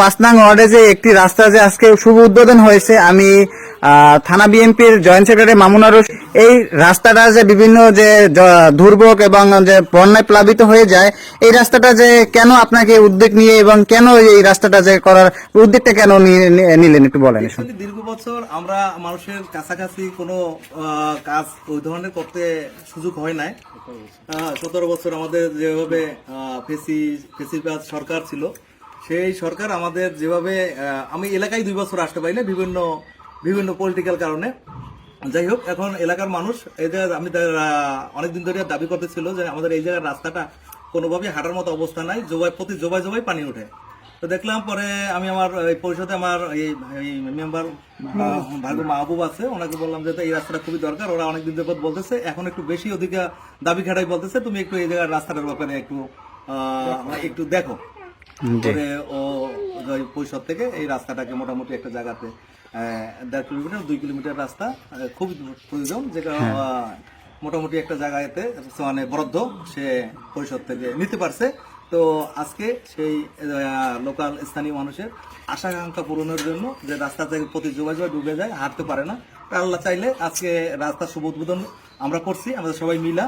পাঁচ ওয়ার্ডে যে একটি রাস্তা যে আজকে শুভ উদ্বোধন হয়েছে আমি থানা বিএনপির জয়েন্ট সেক্রেটারি মামুনার রশিদ, এই রাস্তাটা যে বিভিন্ন যে দুর্ভোগ এবং যে বন্যায় প্লাবিত হয়ে যায় এই রাস্তাটা যে কেন আপনাকে উদ্যোগ নিয়ে এবং কেন এই রাস্তাটা যে করার উদ্যোগটা কেন নিলেন একটু বলেন দীর্ঘ বছর আমরা মানুষের কাছাকাছি কোনো কাজ ওই ধরনের করতে সুযোগ হয় নাই। সতেরো বছর আমাদের যেভাবে ফেসি ফেসিবাদ সরকার ছিল সেই সরকার আমাদের যেভাবে আমি এলাকায় দুই বছর আসতে পারি না বিভিন্ন বিভিন্ন পলিটিক্যাল কারণে। যাই হোক, এখন এলাকার মানুষ, এই জায়গায় আমি অনেকদিন ধরে দাবি করতেছিল যে আমাদের এই জায়গার রাস্তাটা কোনোভাবেই হাঁটার মতো অবস্থা নাই, জোবাই, প্রতি জোবাই জোবাই পানি ওঠে। তো দেখলাম পরে আমি আমার পরিষদে আমার এই মেম্বার ভার্গব মাহবুব আছে, ওনাকে বললাম যে এই রাস্তাটা খুবই দরকার, ওরা অনেকদিন যাবত বলতেছে, এখন একটু বেশি অধিকা দাবি খাটাই বলতেছে, তুমি একটু এই জায়গার রাস্তাটার ব্যাপারে একটু একটু দেখো। পরে ও থেকে এই রাস্তাটাকে মোটামুটি একটা জায়গাতে দেড় কিলোমিটার দুই কিলোমিটার রাস্তা খুবই প্রয়োজন যেটা মোটামুটি একটা জায়গাতে মানে বরাদ্দ সে পরিষদ থেকে নিতে পারছে। তো আজকে সেই লোকাল স্থানীয় মানুষের আশা আকাঙ্ক্ষা পূরণের জন্য যে রাস্তা থেকে প্রতি যোগাযোগ ডুবে যায় হাঁটতে পারে না। আল্লাহ চাইলে আজকে রাস্তা শুভ উদ্বোধন আমরা করছি আমাদের সবাই মিলা